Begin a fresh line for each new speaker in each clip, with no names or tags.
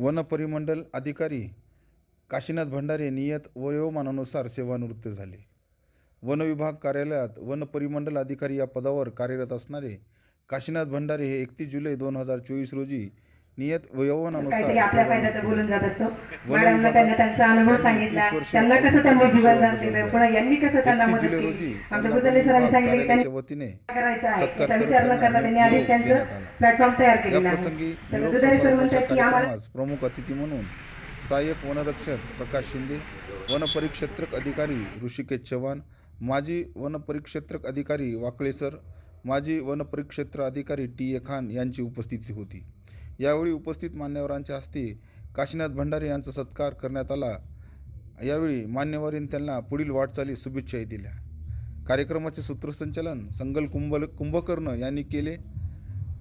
वनपरिमंडल अधिकारी काशीनाथ भंडारे नियत वयोमानानुसार सेवानिवृत्त झाले. वन विभाग कार्यालयात वन परिमंडल अधिकारी या पदावर कार्यरत असणारे काशीनाथ भंडारे हे एकतीस जुलै दोन हजार चोवीस रोजी नियत वयोमानानुसार
काहीतरी आपल्या फायद्याचं बोलून. जात असतो
वन
मॅडमना त्यांनी त्यांचा अनुभव सांगितला
30 वर्ष
त्यांना कसं त्यांनी दिलं. पुन्हा यांनी कसं त्यांना
31
मदत केली आमच्या गुजरले सरांनी सांगितले की त्यांनी
वतीने
करायचं आहे त्याचा विचार न करता त्यांनी आधी त्यांचं. प्लॅटफॉर्म तयार केलेला आहे तर गुजराली सर म्हणतात की आम्हाला
प्रमुख अतिथी म्हणून सहाय्यक वनरक्षक प्रकाश शिंदे वनपरिक्षेत्रक अधिकारी ऋषिकेश चव्हाण माजी वनपरिक्षेत्रक अधिकारी वाकळे सर माजी वनपरिक्षेत्र अधिकारी टी ए खान यांची उपस्थिती होती यावेळी उपस्थित मान्यवरांच्या हस्ते काशीनाथ भंडारे यांचा सत्कार करण्यात आला. यावेळी मान्यवरीन त्यांना पुढील वाटचाली शुभेच्छाही दिल्या. कार्यक्रमाचे सूत्रसंचालन संगल कुंभल कुंभकर्ण यांनी केले.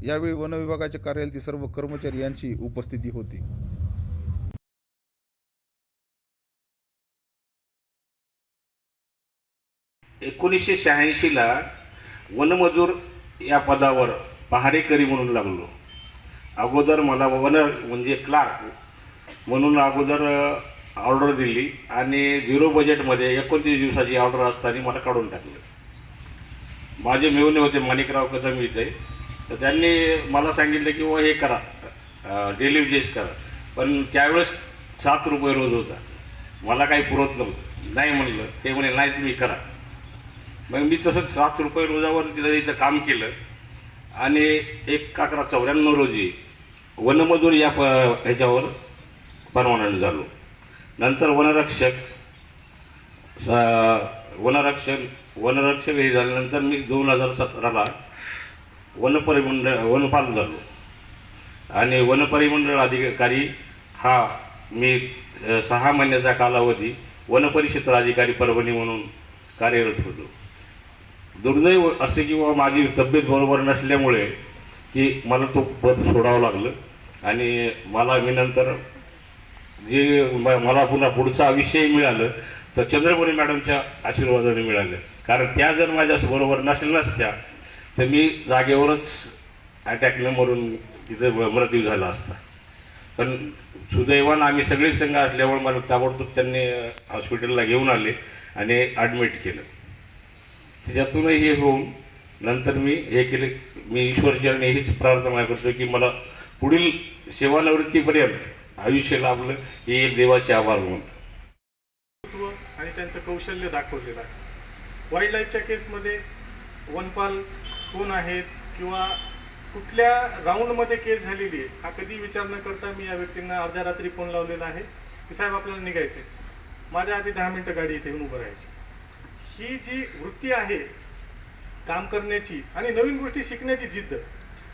यावेळी वन कार्यालयातील सर्व कर्मचारी यांची उपस्थिती होती.
एकोणीसशे शहाऐंशीला वनमजूर या पदावर पहारेकरी म्हणून लागलो. अगोदर मला वनर म्हणजे क्लार्क म्हणून अगोदर ऑर्डर दिली आणि झिरो बजेटमध्ये एकोणतीस दिवसाची ऑर्डर असताना मला काढून टाकलं. माझे मेवणे होते माणिकराव कदम इथे. तर त्यांनी मला सांगितलं की व हे करा डेली वेजेस करा. पण त्यावेळेस सात रुपये रोज होता. मला काही पुरत नव्हतं. नाही म्हणलं. ते म्हणे नाही तुम्ही करा. मग मी तसंच सात रुपये रोजावर तिथं इथं काम केलं. आणि एक अकरा चौऱ्याण्णव रोजी वनमजूर या प ह्याच्यावर परवानगी झालो. नंतर वनरक्षक वनरक्षक वनरक्षक हे झाल्यानंतर मी दोन हजार सतराला वनपरिमंडळ वनपाल झालो. आणि वनपरिमंडळ अधिकारी हा मी सहा महिन्याचा कालावधी वनपरिक्षेत्र अधिकारी परभणी म्हणून कार्यरत होतो. दुर्दैव असे किंवा माझी तब्येत बरोबर नसल्यामुळे की मला तो पद सोडावं लागलं. आणि मला मी नंतर जे मला पुन्हा पुढचं आयुष्यही मिळालं तर चंद्रपुरी मॅडमच्या आशीर्वादाने मिळालं. कारण त्या जर माझ्या बरोबर नसल्या नसत्या तर मी जागेवरच अटॅकनं मरून तिथं मृत्यू झाला असता. पण सुदैवानं आम्ही सगळे संघ असल्यामुळे मला ताबडतोब त्यांनी हॉस्पिटलला घेऊन आले आणि ॲडमिट केलं. त्याच्यातूनही हे होऊन नंतर मी हे केले मी ईश्वरचरणी हीच प्रार्थना करतो की मला पुढील सेवानिवृत्तीपर्यंत आयुष्य लाभलं हे एक देवाचे आभार
म्हणून. आणि त्यांचं कौशल्य दाखवलेलं आहे. वाईल्ड लाईफच्या केसमध्ये वनपाल कोण आहेत किंवा कुठल्या राऊंडमध्ये केस झालेली आहे हा कधी विचार न करता मी या व्यक्तींना अर्ध्या रात्री फोन लावलेला आहे. की साहेब आपल्याला निघायचे माझ्या आधी दहा मिनटं गाडी इथे येऊन उभं राहायची. ही जी वृत्ती आहे काम करण्याची आणि नवीन गोष्टी शिकण्याची जिद्द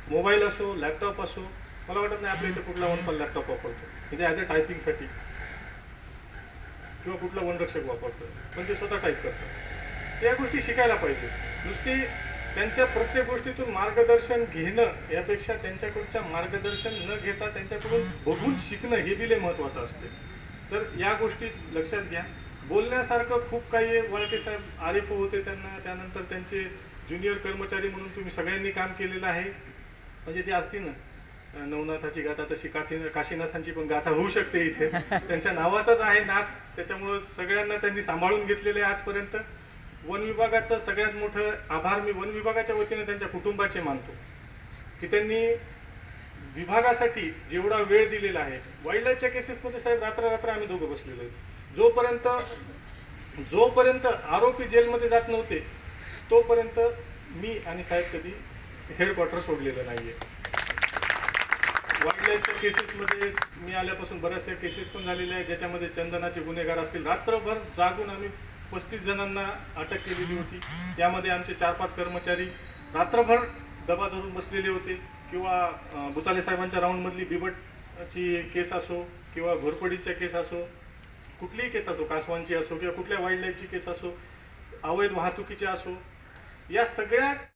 मोबाईल असो लॅपटॉप असो मला वाटत नाही आपल्या इथे कुठला वन पण लॅपटॉप वापरतो. म्हणजे ॲज अ टायपिंगसाठी किंवा कुठला वनरक्षक वापरतो. पण ते स्वतः टाईप करतात या गोष्टी शिकायला पाहिजे. नुसती त्यांच्या प्रत्येक गोष्टीतून मार्गदर्शन घेणं यापेक्षा त्यांच्याकडच्या मार्गदर्शन न घेता त्यांच्याकडून बघून शिकणं हे बिले महत्वाचं महत्त्वाचं असते. तर या गोष्टी लक्षात घ्या. बोलण्यासारखं खूप काही आहे. वळके साहेब आरिफ होते त्यांना. त्यानंतर त्यांचे ज्युनियर कर्मचारी म्हणून तुम्ही सगळ्यांनी काम केलेलं आहे. म्हणजे ते असतील ना. नवनाथाची गाथा तशी काशी काशीनाथांची पण गाथा होऊ शकते इथे. त्यांच्या नावातच आहे नाथ. त्याच्यामुळे सगळ्यांना त्यांनी सांभाळून घेतलेले आहे आजपर्यंत. वन विभागाचं सगळ्यात मोठं आभार मी वन विभागाच्या वतीने त्यांच्या कुटुंबाचे मानतो. की त्यांनी विभागासाठी जेवढा वेळ दिलेला आहे वाईल्ड लाईफच्या केसेसमध्ये साहेब रात्र रात्र आम्ही दोघं बसलेलो आहे. जोपर्यंत जोपर्यंत आरोपी जेलमध्ये जात नव्हते तोपर्यंत मी आणि साहेब कधी हेडक्वार्टर सोडलेलं नाहीये. वाईल्ड केसेसमध्ये मी आल्यापासून बऱ्याचशा केसेस पण झालेल्या आहेत ज्याच्यामध्ये चंदनाचे गुन्हेगार असतील. रात्रभर जागून आम्ही पस्तीस जणांना अटक केलेली होती. त्यामध्ये आमचे चार पाच कर्मचारी रात्रभर दबा धरून बसलेले होते किंवा अं, साहेबांच्या राऊंडमधली बिबटची केस असो किंवा घोरपडीच्या केस असो कुठलीही केस असो कासवांची असो किंवा कुठल्या वाईल्ड लाईफची केस असो अवैध वाहतुकीची असो या सगळ्या